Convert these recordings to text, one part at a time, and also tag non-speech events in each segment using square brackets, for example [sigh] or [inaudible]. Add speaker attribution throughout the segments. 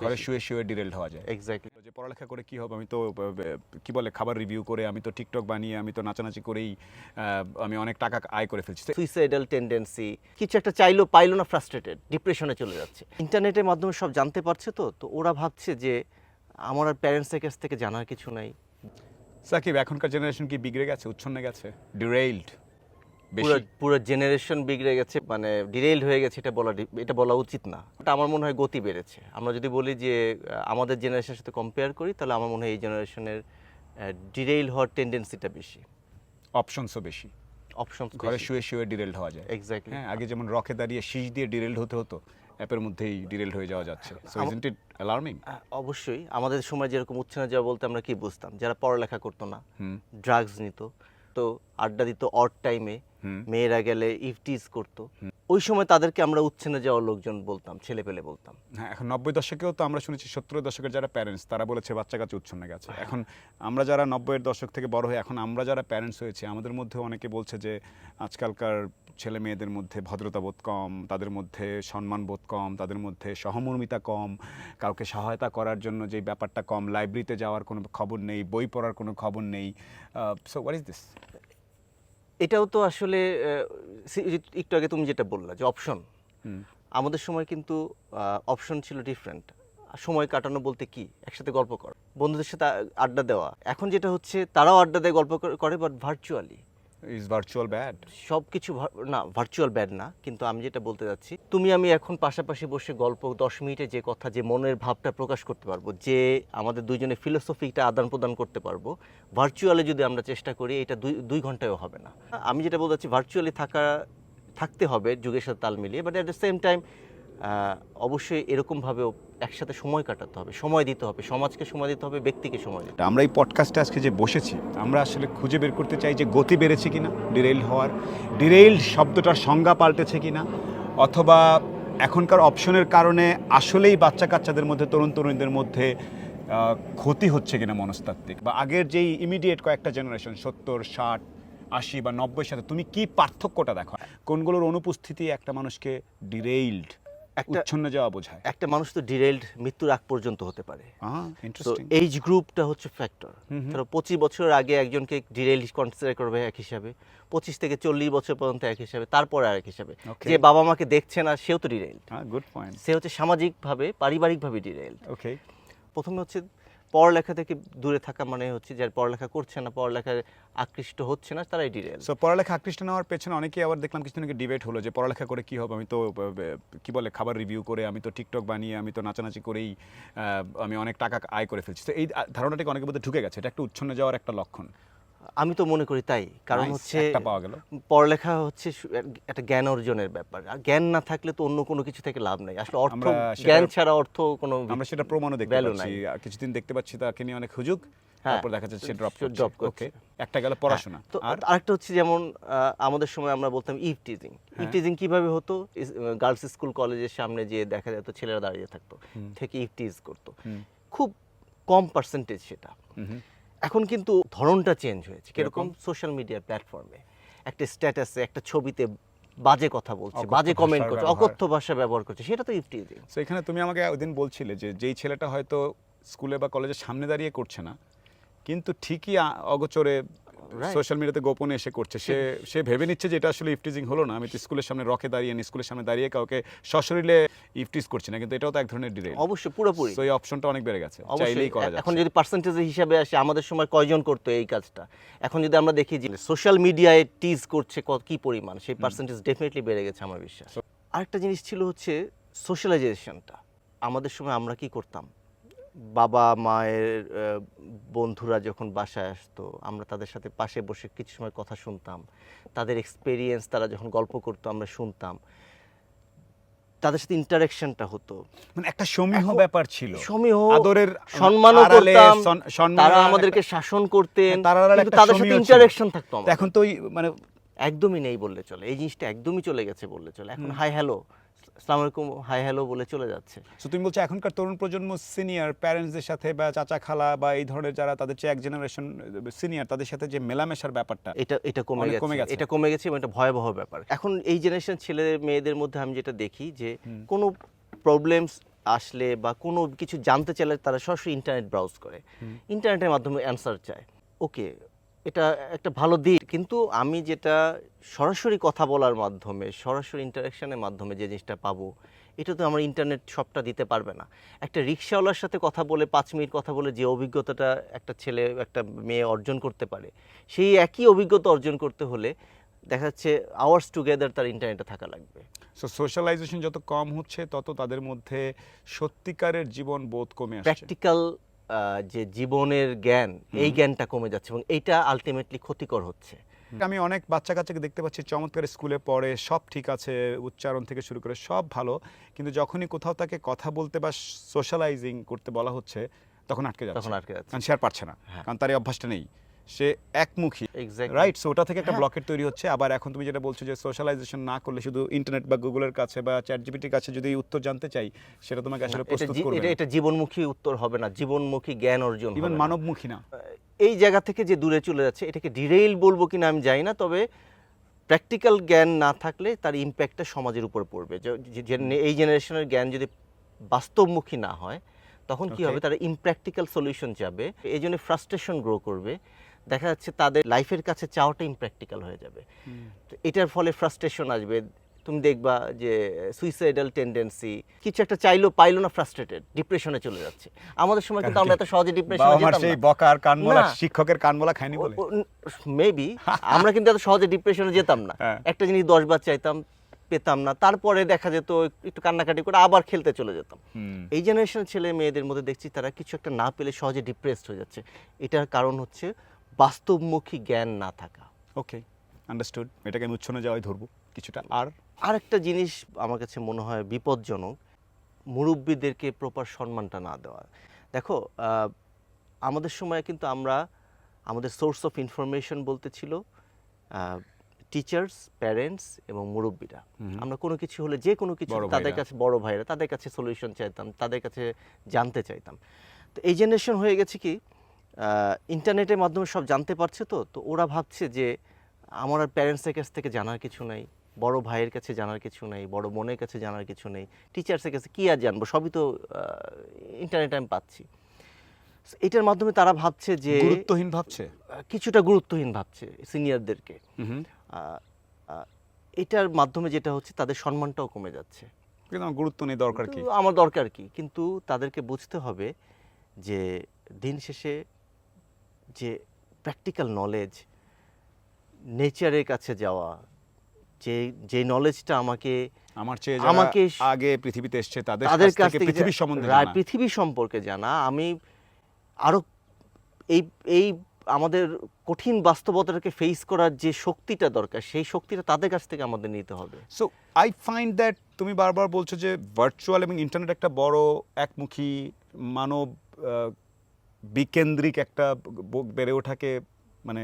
Speaker 1: ঘরে শুয়ে শুয়ে ডিরেল হওয়া যায়।
Speaker 2: এক্স্যাক্টলি
Speaker 1: যে পড়ালেখা করে কি হবে আমি তো কি বলে খাবার রিভিউ করে আমি তো টিকটক বানিয়ে আমি তো নাচানাচি করেই আমি অনেক টাকা আয় করে ফেলছি।
Speaker 2: সুইসাইডাল টেন্ডেন্সি কিছু একটা চাইলো পাইলো না ফ্রাস্ট্রেটেড ডিপ্রেশনে চলে যাচ্ছে। ইন্টারনেটের মাধ্যমে সব জানতে পারছে তো তো ওরা ভাবছে যে আমার আর প্যারেন্টসের কাছ থেকে জানার কিছু নাই।
Speaker 1: সাকিব এখনকার জেনারেশন কি বিগড়ে গেছে উচ্ছন্নে গেছে? ডিরেইলড
Speaker 2: পুরো পুরো জেনারেশন বিগড়ে গেছে মানে ডিরেইলড হয়ে গেছে এটা বলা এটা বলা উচিত না। এটা আমার মনে হয় গতি বেড়েছে। আমরা যদি বলি যে আমাদের জেনারেশনের সাথে কম্পেয়ার করি তাহলে আমার মনে হয় এই জেনারেশনের ডিরেইল হওয়ার টেন্ডেন্সিটা বেশি।
Speaker 1: অপশনসও বেশি।
Speaker 2: অপশন
Speaker 1: ঘরে শুয়ে শুয়ে ডিরেলড হওয়া যায়।
Speaker 2: এক্স্যাক্টলি
Speaker 1: হ্যাঁ আগে যেমন রকে দাঁড়িয়ে শীষ দিয়ে ডিরেলড হতে হতো অ্যাপের মধ্যেই ডিরেলড হয়ে যাওয়া যাচ্ছে। সো ইজন্ট ইট অ্যালার্মিং
Speaker 2: অবশ্যই। আমাদের সময় যেরকম উচ্ছনা যাওয়া বলতে আমরা কি বুঝতাম? যারা পড়ালেখা করতো না ড্রাগস নিত। তো আড্ডা দিত অড টাইমে মেয়েরা গেলে ইফটিজ করতো। ওই সময় তাদেরকে আমরা উচ্ছেনে যাওয়া লোকজন বলতাম ছেলে পেলে বলতাম।
Speaker 1: হ্যাঁ এখন নব্বই দশকেও তো আমরা শুনেছি সত্তর দশকের যারা প্যারেন্টস তারা বলেছে বাচ্চা কাছে উচ্ছন্নে গেছে। এখন আমরা যারা নব্বইয়ের দশক থেকে বড় হয়ে এখন আমরা যারা প্যারেন্টস হয়েছি আমাদের মধ্যে অনেকে বলছে যে আজকালকার ছেলে মেয়েদের মধ্যে ভদ্রতা বোধ কম তাদের মধ্যে সম্মান বোধ কম তাদের মধ্যে সহমর্মিতা কম কাউকে সহায়তা করার জন্য যে ব্যাপারটা কম লাইব্রেরিতে যাওয়ার কোনো খবর নেই বই পড়ার কোনো খবর নেই। সো হোয়াট ইজ দিস
Speaker 2: এটাও তো আসলে একটু আগে তুমি যেটা বললা যে অপশন আমাদের সময় কিন্তু অপশন ছিল ডিফারেন্ট সময় কাটানো বলতে কি? একসাথে গল্প করা বন্ধুদের সাথে আড্ডা দেওয়া। এখন যেটা হচ্ছে তারাও আড্ডা দেয় গল্প করে- করে but virtually
Speaker 1: is virtual bad
Speaker 2: সব কিছু না ভার্চুয়াল ব্যাড না, কিন্তু আমি যেটা বলতে যাচ্ছি, তুমি, আমি এখন পাশাপাশি বসে গল্প দশ মিনিটে যে কথা, যে মনের ভাবটা প্রকাশ করতে পারব, যে আমাদের দুইজনে ফিলোসফিটা আদান প্রদান করতে পারব ভার্চুয়ালি যদি আমরা চেষ্টা করি, এটা দুই দুই ঘন্টায়ও হবে না। আমি যেটা বলতে চাচ্ছি ভার্চুয়ালি থাকা, থাকতে হবে, যুগের সাথে তাল মিলিয়ে but at the same time অবশ্যই এরকমভাবেও একসাথে সময় কাটাতে হবে, সময় দিতে হবে, সমাজকে সময় দিতে হবে, ব্যক্তিকে সময় দিতে
Speaker 1: আমরা এই পডকাস্টে আজকে যে বসেছি, আমরা আসলে খুঁজে বের করতে চাই যে গতি বেড়েছে কিনা ডিরেইল হওয়ার ডিরেইল শব্দটার সংজ্ঞা পাল্টেছে কিনা, অথবা এখনকার অপশনের কারণে আসলেই বাচ্চা কাচ্চাদের মধ্যে, তরুণ তরুণীদের মধ্যে ক্ষতি হচ্ছে কিনা মনস্তাত্ত্বিক? বা আগের যেই ইমিডিয়েট কয়েকটা জেনারেশন সত্তর, ষাট, আশি বা নব্বই সাথে তুমি কি পার্থক্যটা দেখো? কোনগুলোর অনুপস্থিতি একটা মানুষকে ডিরেইলড উচ্ছন্ন যাওয়া বোঝায়।
Speaker 2: একটা মানুষ তো ডিরেইলড মৃত্যুর আগ পর্যন্ত হতে পারে। তো এইজ গ্রুপটা হচ্ছে ফ্যাক্টর। ধরো পঁচিশ বছর আগে একজনকে ডিরেল কনসিডার করবে এক হিসাবে। পঁচিশ থেকে চল্লিশ বছর পর্যন্ত এক হিসাবে। তারপরে আরেক হিসাবে। যে বাবা মাকে দেখছে না সেও তো ডিরেল
Speaker 1: গুড পয়েন্ট
Speaker 2: সে হচ্ছে সামাজিকভাবে পারিবারিকভাবে ডিরেল
Speaker 1: ওকে
Speaker 2: প্রথমে হচ্ছে পড়ালেখা থেকে দূরে থাকা মানে হচ্ছে যারা পড়ালেখা করছে না, পড়ালেখায় আকৃষ্ট হচ্ছে না তারাই ডিরেল
Speaker 1: সো পড়ালেখা আকৃষ্ট হওয়ার পেছনে অনেকেই আবার দেখলাম কিছু নাকি ডিবেট হলো যে পড়ালেখা করে কি হবে? আমি তো, কি বলে, খাবার রিভিউ করে, আমি তো টিকটক বানিয়ে, আমি তো নাচানাচি করেই আমি অনেক টাকা আয় করে ফেলছি। তো এই ধারণাটাকে অনেকের মধ্যে ঢুকে গেছে। এটা একটা উচ্ছন্ন যাওয়ার একটা লক্ষণ।
Speaker 2: আমি তো মনে করি তাই। কারণ হচ্ছে পড়ালেখা হচ্ছে একটা জ্ঞান অর্জনের ব্যাপার। আর জ্ঞান না থাকলে তো অন্য কোনো কিছু থেকে লাভ নেই। আসলে অর্থ জ্ঞান ছাড়া অর্থ কোনো
Speaker 1: আমরা সেটা প্রমাণও দেখতে পাচ্ছি। কিছুদিন দেখতে পাচ্ছি তাকে নিয়ে অনেক হুজুগ
Speaker 2: হ্যাঁ,
Speaker 1: তারপর দেখা যাচ্ছে ড্রপ
Speaker 2: drop করছে।
Speaker 1: একটা গেল পড়াশোনা।
Speaker 2: তো আরেকটা হচ্ছে যেমন আমাদের সময় আমরা বলতাম ইভ টিজিং ইভ টিজিং কীভাবে হতো? গার্লস স্কুল কলেজের সামনে যে দেখা যেত ছেলেরা দাঁড়িয়ে থাকতো থেকে ইভ টিজ করতো। খুব কম পার্সেন্টেজ সেটা। এখন কিন্তু ধরনটা চেঞ্জ হয়েছে কীরকম? সোশ্যাল মিডিয়ার প্ল্যাটফর্মে একটা স্ট্যাটাসে একটা ছবিতে বাজে কথা বলছে বাজে কমেন্ট করছে অকথ্য ভাষা ব্যবহার করছে সেটা তো ইফটিজিং
Speaker 1: সো এখানে তুমি আমাকে ওইদিন বলছিলে যে যেই ছেলেটা হয়তো স্কুলে বা কলেজের সামনে দাঁড়িয়ে করছে না কিন্তু ঠিকই অগচরে. সোশ্যাল মিডিয়াতে গোপনে এসে করছে। সে [laughs] সে ভেবে নিচ্ছে যে এটা আসলে ইফটিজিং হলো না। আমি তো স্কুলের সামনে রকে দাঁড়িয়ে স্কুলের সামনে দাঁড়িয়ে কাউকে সশরীরে ইফটিজ করছি না কিন্তু এটাও তো এক ধরনের ডিরেল
Speaker 2: অবশ্যই পুরোপুরি।
Speaker 1: তো এই অপশনটা অনেক বেড়ে গেছে। চাইলেই করা
Speaker 2: এখন যদি পার্সেন্টেজ হিসাবে আসে আমাদের সময় কয়জন করতো এই কাজটা? এখন যদি আমরা দেখি যে সোশ্যাল মিডিয়ায় টিজ করছে কত কি পরিমাণ সেই পার্সেন্টেজ ডেফিনেটলি বেড়ে গেছে আমার বিশ্বাস। আরেকটা জিনিস ছিল হচ্ছে সোশ্যালাইজেশনটা আমাদের সময় আমরা কি করতাম? বাবা মায়ের বন্ধুরা যখন বাসায় আসতো আমরা তাদের সাথে পাশে বসে কিছু সময় কথা শুনতাম। তাদের এক্সপেরিয়েন্স তারা যখন গল্প করতো আমরা শুনতাম। তাদের সাথে ইন্টারাকশনটা হতো।
Speaker 1: মানে একটা সমীহ ব্যাপার ছিল।
Speaker 2: সমীহ
Speaker 1: আদরের
Speaker 2: সম্মানও করতাম তারা আমাদেরকে শাসন করতেন
Speaker 1: হ্যাঁ,
Speaker 2: কিন্তু তাদের সাথে ইন্টারাকশন থাকতো
Speaker 1: এখন তো মানে
Speaker 2: একদমই নেই বললে চলে। এই জিনিসটা একদমই চলে গেছে বললে চলে। এখন হাই হ্যালো আসসালামু আলাইকুম হাই হ্যালো বলে চলে যাচ্ছে।
Speaker 1: সো তুমি বলছো এখনকার তরুণ প্রজন্ম সিনিয়র প্যারেন্টসদের সাথে বা চাচা খালা বা এই ধরনের যারা তাদের চেয়ে এক জেনারেশন সিনিয়র তাদের সাথে যে মেলামেশার ব্যাপারটা
Speaker 2: এটা এটা কমে গেছে
Speaker 1: কমে গেছে।
Speaker 2: এটা কমে গেছে এবং এটা ভয়াবহ ব্যাপার। এখন এই জেনারেশন ছেলে মেয়েদের মধ্যে আমি যেটা দেখি যে কোনো প্রবলেমস আসলে বা কোনো কিছু জানতে চাইলে তারা সরাসরি ইন্টারনেট ব্রাউজ করে। ইন্টারনেটের মাধ্যমে অ্যান্সার চায়। ওকে এটা একটা ভালো দিক। কিন্তু আমি যেটা সরাসরি কথা বলার মাধ্যমে সরাসরি ইন্টারাকশনের মাধ্যমে যে জিনিসটা পাবো এটা তো আমার ইন্টারনেট সবটা দিতে পারবে না। একটা রিক্সাওয়ালার সাথে কথা বলে পাঁচ মিনিট কথা বলে যে অভিজ্ঞতাটা একটা ছেলে একটা মেয়ে অর্জন করতে পারে সেই একই অভিজ্ঞতা অর্জন করতে হলে দেখা যাচ্ছে আওয়ার্স টুগেদার তার ইন্টারনেটে থাকা লাগবে।
Speaker 1: সো সোশ্যালাইজেশন যত কম হচ্ছে তত তাদের মধ্যে সত্যিকারের জীবন বোধ কমে আসছে।
Speaker 2: প্র্যাকটিক্যাল যে জীবনের জ্ঞান এই জ্ঞানটা কমে যাচ্ছে এবং এইটা আলটিমেটলি ক্ষতিকর হচ্ছে।
Speaker 1: আমি অনেক বাচ্চা কাচ্চাকে দেখতে পাচ্ছি চমৎকার স্কুলে পড়ে সব ঠিক আছে উচ্চারণ থেকে শুরু করে সব ভালো কিন্তু যখনই কোথাও তাকে কথা বলতে বা সোশ্যালাইজিং করতে বলা হচ্ছে তখন আটকে যাচ্ছে।
Speaker 2: তখন আটকে যাচ্ছে।
Speaker 1: কারণ সে আর পারছে না
Speaker 2: হ্যাঁ।
Speaker 1: কারণ তার এই অভ্যাসটা নেই। সে একমুখী রাইট সো ওটা থেকে একটা
Speaker 2: হ্যাঁ।
Speaker 1: ব্লকেট তৈরি হচ্ছে। আবার এখন তুমি যেটা বলছো যে সোশ্যালাইজেশন না করলে শুধু ইন্টারনেট বা গুগলের কাছে বা চ্যাট জিপিটির কাছে যদি উত্তর জানতে চাই সেটা তোমাকে আসলে প্রস্তুত করবে
Speaker 2: এটা এটা জীবনমুখী উত্তর হবে না জীবনমুখী জ্ঞান অর্জন
Speaker 1: ইভেন। মানবমুখী না।
Speaker 2: এই জায়গা থেকে যে দূরে চলে যাচ্ছে এটাকে ডিরেইল বলব কিনা আমি জানি না তবে প্র্যাকটিক্যাল জ্ঞান না থাকলে তার ইম্প্যাক্টটা সমাজের উপর পড়বে। এই জেনারেশনের জ্ঞান যদি বাস্তবমুখী না হয় তখন কি হবে? তারা ইমপ্র্যাকটিক্যাল সলিউশন যাবে। এই জন্য ফ্রাস্ট্রেশন গ্রো করবে। দেখা যাচ্ছে তাদের লাইফের কাছে চাওয়াটা ইমপ্র্যাকটিক্যাল হয়ে যাবে। এটার ফলে ফ্রাস্ট্রেশন আসবে। তুমি দেখবা যে সুইসাইডাল টেন্ডেন্সি কিছু একটা চাইলো পাইলো না ফ্রাস্ট্রেটেড ডিপ্রেশনে চলে যাচ্ছে। আমাদের সময় কিন্তু আমরা এত সহজে ডিপ্রেশনে যেতাম
Speaker 1: সেই
Speaker 2: না।
Speaker 1: বকার কানমলা শিক্ষকের কানমলা খায়নি বলে।
Speaker 2: মেবি [laughs] আমরা কিন্তু এত সহজে ডিপ্রেশনে যেতাম না।
Speaker 1: হ্যাঁ।
Speaker 2: একটা জিনিস দশ বার চাইতাম পেতাম না। তারপরে দেখা যেত একটু কান্নাকাটি করে আবার খেলতে চলে যেতাম। এই জেনারেশনের ছেলে মেয়েদের মধ্যে দেখছি তারা কিছু একটা না পেলে সহজে ডিপ্রেসড হয়ে যাচ্ছে। এটার কারণ হচ্ছে বাস্তবমুখী জ্ঞান না থাকা।
Speaker 1: ওকে আন্ডারস্টুড এটাকে আমি উচ্ছনে যাওয়াই ধরবো কিছুটা। আর
Speaker 2: আর একটা জিনিস আমার কাছে মনে হয় বিপজ্জনক মুরব্বীদেরকে প্রপার সম্মানটা না দেওয়া। দেখো আমাদের সময় কিন্তু আমরা আমাদের সোর্স অফ ইনফরমেশন বলতে ছিল টিচার্স প্যারেন্টস এবং মুরব্বীরা। আমরা কোনো কিছু হলে যে কোনো কিছু তাদের কাছে বড় ভাইরা তাদের কাছে সলিউশন চাইতাম তাদের কাছে জানতে চাইতাম। তো এই জেনারেশন হয়ে গেছে কি ইন্টারনেটের মাধ্যমে সব জানতে পারছে তো তো ওরা ভাবছে যে আমার আর প্যারেন্টসের কাছ থেকে জানার কিছু নাই বড় ভাইয়ের কাছে জানার কিছু নেই বড় বোনের কাছে জানার কিছু নেই টিচার্সের কাছে কী আর জানব? সবই তো ইন্টারনেটে আমি পাচ্ছি। এটার মাধ্যমে তারা ভাবছে যে
Speaker 1: গুরুত্বহীন ভাবছে?
Speaker 2: কিছুটা গুরুত্বহীন ভাবছে সিনিয়রদেরকে এটার মাধ্যমে যেটা হচ্ছে তাদের সম্মানটাও কমে যাচ্ছে।
Speaker 1: কিন্তু আমার গুরুত্ব নেই দরকার কি?
Speaker 2: আমার দরকার কি? কিন্তু তাদেরকে বুঝতে হবে যে দিন শেষে যে প্র্যাকটিক্যাল নলেজ নেচারের কাছে যাওয়া যে যে নলেজটা আমাকে
Speaker 1: আমার চেয়ে
Speaker 2: আমাকে
Speaker 1: আগে পৃথিবীতে এসছে তাদের
Speaker 2: তাদের
Speaker 1: কাছ থেকে
Speaker 2: যে-
Speaker 1: সম্বন্ধে জানা।
Speaker 2: পৃথিবী সম্পর্কে জানা আমি আরও এই এই আমাদের কঠিন বাস্তবতাটাকে ফেস করার যে শক্তিটা দরকার সেই শক্তিটা তাদের কাছ থেকে আমাদের নিতে হবে
Speaker 1: সো আই ফাইন্ড দ্যাট তুমি বারবার বলছো যে ভার্চুয়াল এবং ইন্টারনেট একটা বড় একমুখী মানব বিকেন্দ্রিক একটা বেড়ে ওঠাকে মানে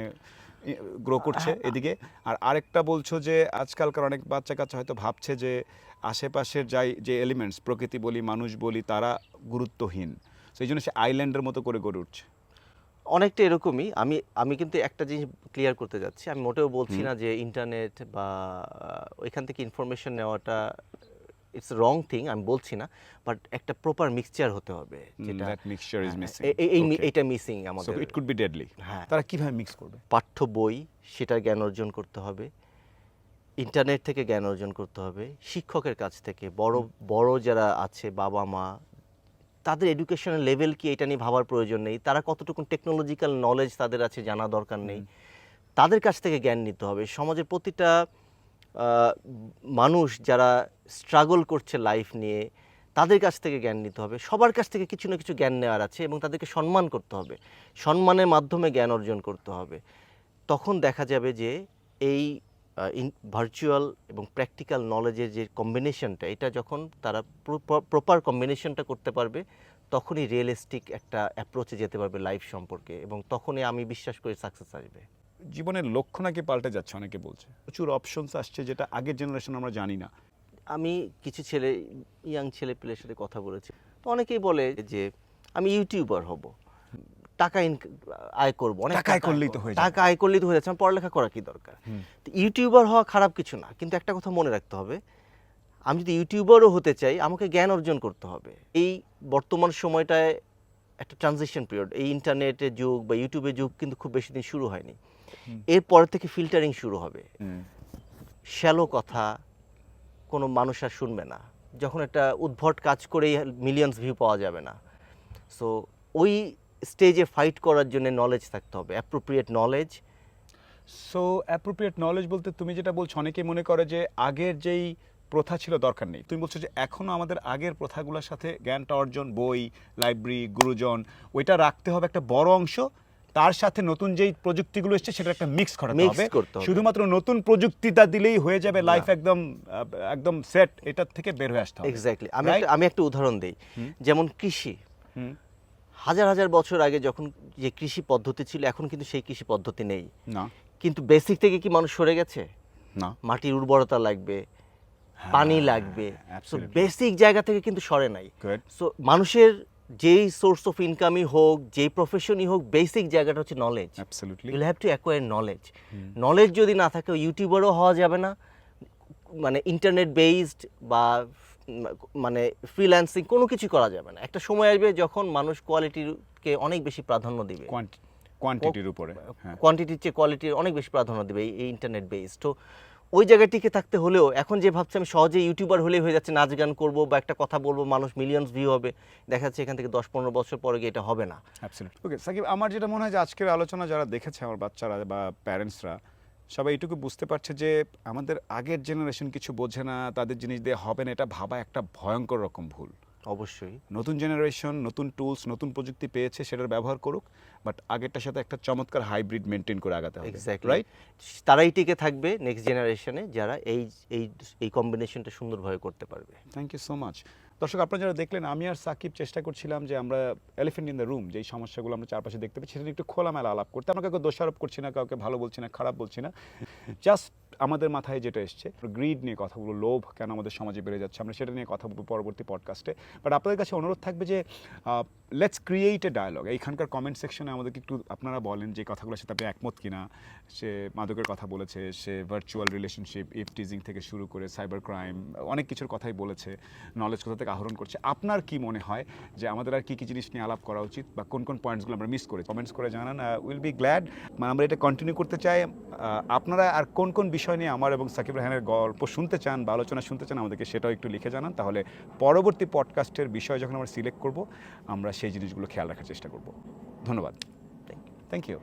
Speaker 1: গ্রো করছে এদিকে। আর আরেকটা বলছো যে আজকালকার অনেক বাচ্চা কাচ্চা হয়তো ভাবছে যে আশেপাশের যাই যে এলিমেন্টস প্রকৃতি বলি মানুষ বলি তারা গুরুত্বহীন। সেই জন্য সে আইল্যান্ডের মতো করে গড়ে উঠছে।
Speaker 2: অনেকটা এরকমই। আমি আমি কিন্তু একটা জিনিস ক্লিয়ার করতে যাচ্ছি। আমি মোটেও বলছি না যে ইন্টারনেট বা ওইখান থেকে ইনফরমেশন নেওয়াটা ইটস রং থিং আমি বলছি না বাট একটা প্রপার মিক্সচার হতে হবে যেটা
Speaker 1: দ্যাট মিক্সচার ইজ মিসিং
Speaker 2: এ- এ- এই মি- এইটা মিসিং আমাদের।
Speaker 1: ইট কুড বি ডেডলি
Speaker 2: হ্যাঁ।
Speaker 1: তারা কীভাবে মিক্স করবে?
Speaker 2: পাঠ্য বই সেটা জ্ঞান অর্জন করতে হবে। ইন্টারনেট থেকে জ্ঞান অর্জন করতে হবে। শিক্ষকের কাছ থেকে বড় বড় যারা আছে বাবা মা তাদের এডুকেশনের লেভেল কি এটা নিয়ে ভাবার প্রয়োজন নেই। তারা কতটুকু টেকনোলজিক্যাল নলেজ তাদের আছে জানা দরকার নেই। তাদের কাছ থেকে জ্ঞান নিতে হবে। সমাজের প্রতিটা মানুষ যারা স্ট্রাগল করছে লাইফ নিয়ে, তাদের কাছ থেকে জ্ঞান নিতে হবে। সবার কাছ থেকে কিছু না কিছু জ্ঞান নেওয়ার আছে এবং তাদেরকে সম্মান করতে হবে। সম্মানের মাধ্যমে জ্ঞান অর্জন করতে হবে। তখন দেখা যাবে যে এই ভার্চুয়াল এবং প্র্যাকটিক্যাল নলেজের যে কম্বিনেশনটা এটা যখন তারা প্রপার কম্বিনেশনটা করতে পারবে, তখনই রিয়েলিস্টিক একটা অ্যাপ্রোচে যেতে পারবে লাইফ সম্পর্কে এবং তখনই আমি বিশ্বাস করি সাকসেস আসবে।
Speaker 1: জীবনের লক্ষ্য নাকি পাল্টে যাচ্ছে অনেকে বলছে? প্রচুর অপশনস আসছে যেটা আগের জেনারেশন আমরা জানি না।
Speaker 2: আমি কিছু ছেলে ইয়াং ছেলে পেলের সাথে কথা বলেছি। তো অনেকেই বলে যে আমি ইউটিউবার হব। টাকা আয় করব অনেক
Speaker 1: টাকা আয় করলেই তো হয়ে
Speaker 2: টাকা আয় করলেই তো হয়ে যাচ্ছে আমার পড়ালেখা করা কি দরকার? তো ইউটিউবার হওয়া খারাপ কিছু না কিন্তু একটা কথা মনে রাখতে হবে আমি যদি ইউটিউবারও হতে চাই আমাকে জ্ঞান অর্জন করতে হবে। এই বর্তমান সময়টায় একটা ট্রানজিশন পিরিয়ড এই ইন্টারনেটের যুগ বা ইউটিউবের যুগ কিন্তু খুব বেশি দিন শুরু হয়নি। এরপর থেকে ফিল্টারিং শুরু হবে। শ্যালো কথা কোনো মানুষ আর শুনবে না। যখন একটা উদ্ভট কাজ করেই মিলিয়ন্স ভিউ পাওয়া যাবে না। সো ওই স্টেজে ফাইট করার জন্য নলেজ থাকতে হবে appropriate knowledge
Speaker 1: so appropriate knowledge বলতে তুমি যেটা বলছো অনেকেই মনে করে যে আগের যেই প্রথা ছিল দরকার নেই। তুমি বলছো যে এখনও আমাদের আগের প্রথাগুলোর সাথে জ্ঞানটা অর্জন বই লাইব্রেরি গুরুজন ওইটা রাখতে হবে একটা বড় অংশ। তার সাথে নতুন যেই প্রযুক্তিগুলো এসছে সেটা একটা মিক্স করাতে হবে। শুধুমাত্র নতুন প্রযুক্তিটা দিলেই হয়ে যাবে লাইফ একদম একদম সেট এটার থেকে বের হয়ে আসতে হবে।
Speaker 2: এক্স্যাক্টলি আমি আমি একটা উদাহরণ দিই। যেমন কৃষি। হাজার হাজার বছর আগে যখন যে কৃষি পদ্ধতি ছিল এখন কিন্তু সেই কৃষি পদ্ধতি নেই।
Speaker 1: না।
Speaker 2: কিন্তু বেসিক থেকে কি মানুষ সরে গেছে?
Speaker 1: না।
Speaker 2: মাটির উর্বরতা লাগবে পানি লাগবে। সো
Speaker 1: হ্যাঁ,
Speaker 2: বেসিক জায়গা থেকে কিন্তু সরে নাই। সো মানুষের যেই সোর্স অফ ইনকামই হোক যেই প্রফেশনই হোক বেসিক জায়গাটা হচ্ছে knowledge
Speaker 1: absolutely
Speaker 2: you'll have to acquire knowledge knowledge যদি না থাকে ইউটিউবারও হওয়া যাবে না। মানে ইন্টারনেট বেসড বা মানে ফ্রিল্যান্সিং কোনো কিছু করা যাবে না। একটা সময় আসবে যখন মানুষ কোয়ালিটিকে অনেক বেশি প্রাধান্য দিবে।
Speaker 1: কোয়ান্টিটির উপরে হ্যাঁ।
Speaker 2: কোয়ান্টিটির চেয়ে কোয়ালিটির অনেক বেশি প্রাধান্য দেবে এই- এই ইন্টারনেট বেসড তো ওই জায়গায় টিকে থাকতে হলেও এখন যে ভাবছি আমি সহজে ইউটিউবার হলেই হয়ে যাচ্ছে নাচ গান করব বা একটা কথা বলব মানুষ মিলিয়ন্স ভিউ হবে দেখা যাচ্ছে এখান থেকে দশ পনেরো বছর পরে গিয়ে এটা হবে না।
Speaker 1: ওকে সাকিব আমার যেটা মনে হয় যে আজকের আলোচনা যারা দেখেছে আমার বাচ্চারা বা প্যারেন্টসরা সবাই এইটুকু বুঝতে পারছে যে আমাদের আগের জেনারেশন কিছু বোঝে না তাদের জিনিস দিয়ে হবে না এটা ভাবা একটা ভয়ঙ্কর রকম ভুল।
Speaker 2: অবশ্যই।
Speaker 1: নতুন জেনারেশন নতুন টুলস নতুন প্রযুক্তি পেয়েছে সেটার ব্যবহার করুক বাট আগেরটার সাথে একটা চমৎকার হাইব্রিড মেনটেন করে আগাতে হবে
Speaker 2: এক্স্যাক্টলি
Speaker 1: রাইট
Speaker 2: তারাই টিকে থাকবে নেক্সট জেনারেশনে যারা এই এই এই কম্বিনেশনটা সুন্দরভাবে করতে পারবে।
Speaker 1: থ্যাংক ইউ সো মাচ দর্শক আপনারা যারা দেখলেন আমি আর সাকিব চেষ্টা করছিলাম যে আমরা এলিফেন্ট ইন দ্য রুম যেই সমস্যাগুলো আমরা চারপাশে দেখতে পাচ্ছি সেটা একটু খোলামেলা আলাপ করতে। আমরা কাউকে দোষারোপ করছি না কাউকে ভালো বলছি না খারাপ বলছি না। জাস্ট আমাদের মাথায় যেটা এসছে গ্রিড নিয়ে কথাগুলো লোভ কেন আমাদের সমাজে বেড়ে যাচ্ছে, আমরা সেটা নিয়ে কথা বলব পরবর্তী পডকাস্টে বাট আপনাদের কাছে অনুরোধ থাকবে যে লেটস ক্রিয়েট এ ডায়ালগ এইখানকার কমেন্ট সেকশনে আমাদেরকে একটু আপনারা বলেন যে কথাগুলো সাথে আপনি একমত কিনা। সে মাদকের কথা বলেছে, সে ভার্চুয়াল রিলেশনশিপ ইফ টিজিং থেকে শুরু করে সাইবার ক্রাইম অনেক কিছুর কথাই বলেছে নলেজ কোথা থেকে আহরণ করছে। আপনার কি মনে হয় যে আমাদের আর কী কী জিনিস নিয়ে আলাপ করা উচিত বা কোন কোন পয়েন্টসগুলো আমরা মিস করি কমেন্টস করে জানান উইল বি গ্ল্যাড মানে আমরা এটা কন্টিনিউ করতে চাই। আপনারা আর কোন কোন বিষয় নিয়ে আমার এবং সাকিব রাহানের গল্প শুনতে চান বা আলোচনা শুনতে চান আমাদেরকে সেটাও একটু লিখে জানান। তাহলে পরবর্তী পডকাস্টের বিষয় যখন আমরা সিলেক্ট করব আমরা সেই জিনিসগুলো খেয়াল রাখার চেষ্টা করব। ধন্যবাদ। Thank you